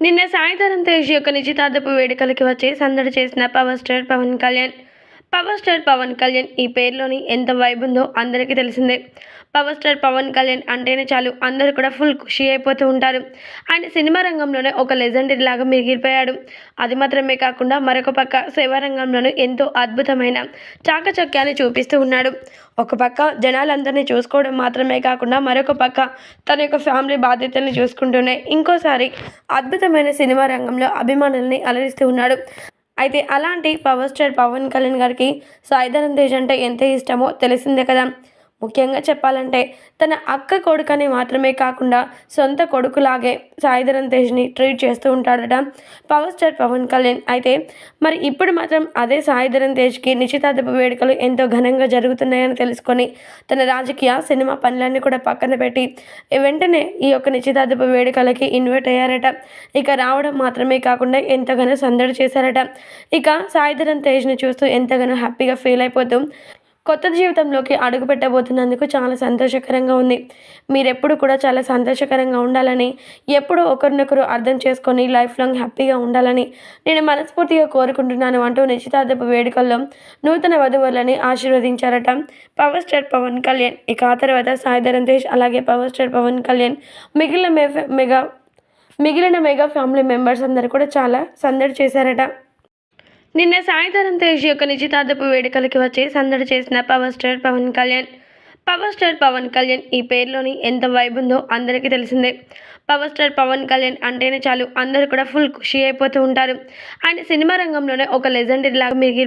నిన్న సాయంత్రం తేజ్ యొక్క నిశ్చితార్థపు వేడుకలకి వచ్చి సందడి చేసిన power star Pawan Kalyan power star Pawan Kalyan ఈ పేరులోని ఎంత వైబ్ ఉందో అందరికీ తెలిసిందే. పవర్ స్టార్ పవన్ కళ్యాణ్ అంటేనే చాలు అందరూ కూడా ఫుల్ ఖుషి అయిపోతూ ఉంటారు. ఆయన సినిమా రంగంలోనే ఒక లెజెండరీ లాగా మిగిలిపోయాడు. అది మాత్రమే కాకుండా మరొక పక్క సేవా రంగంలోనూ ఎంతో అద్భుతమైన చాకచక్యాన్ని చూపిస్తూ ఉన్నాడు. ఒక పక్క జనాలందరినీ చూసుకోవడం మాత్రమే కాకుండా మరొక పక్క తన యొక్క ఫ్యామిలీ బాధ్యతల్ని చూసుకుంటూనే ఇంకోసారి అద్భుతమైన సినిమా రంగంలో అభిమానుల్ని అలరిస్తూ ఉన్నాడు. అయితే అలాంటి పవర్ స్టార్ పవన్ కళ్యాణ్ గారికి సాయిధరం తేజ్ అంటే ఎంత ఇష్టమో తెలిసిందే కదా. ముఖ్యంగా చెప్పాలంటే తన అక్క కొడుకని మాత్రమే కాకుండా సొంత కొడుకులాగే సాయిధరం తేజ్ని ట్రీట్ చేస్తూ ఉంటాడట. పవర్ స్టార్ పవన్ కళ్యాణ్ అయితే మరి ఇప్పుడు మాత్రం అదే సాయిధరం తేజ్కి నిశ్చితార్థపు వేడుకలు ఎంతో ఘనంగా జరుగుతున్నాయని తెలుసుకొని తన రాజకీయ సినిమా పనులన్నీ కూడా పక్కన పెట్టి వెంటనే ఈ యొక్క నిశ్చితార్థపు వేడుకలకి ఇన్వైట్ అయ్యారట. ఇక రావడం మాత్రమే కాకుండా ఎంతగానో సందడి చేశారట. ఇక సాయిధరం తేజ్ని చూస్తూ ఎంతగానో హ్యాపీగా ఫీల్ అయిపోతూ కొత్త జీవితంలోకి అడుగు పెట్టబోతున్నందుకు చాలా సంతోషకరంగా ఉంది. మీరెప్పుడు కూడా చాలా సంతోషకరంగా ఉండాలని ఎప్పుడు ఒకరినొకరు అర్థం చేసుకొని లైఫ్ లాంగ్ హ్యాపీగా ఉండాలని నేను మనస్ఫూర్తిగా కోరుకుంటున్నాను అంటూ నిశ్చితార్థపు వేడుకల్లో నూతన వధువులని ఆశీర్వదించారట పవర్ స్టార్ పవన్ కళ్యాణ్. ఇక ఆ తర్వాత సాయిధరం తేజ్ అలాగే పవర్ స్టార్ పవన్ కళ్యాణ్ మిగిలిన మెగా మిగిలిన మెగా ఫ్యామిలీ మెంబర్స్ అందరు కూడా చాలా సందడి చేశారట. నిన్న సాయంత్రం తేజ్ యొక్క నిశ్చితార్థపు వేడుకలకి వచ్చి సందడి చేసిన power star Pawan Kalyan. Power star Pawan Kalyan ఈ పేరులోని ఎంత వైబ్ ఉందో అందరికీ తెలిసిందే. పవర్ స్టార్ పవన్ కళ్యాణ్ అంటేనే చాలు అందరూ కూడా ఫుల్ ఖుషి అయిపోతూ ఉంటారు. ఆయన సినిమా రంగంలోనే ఒక లెజెండరీ లాగా మిగిలి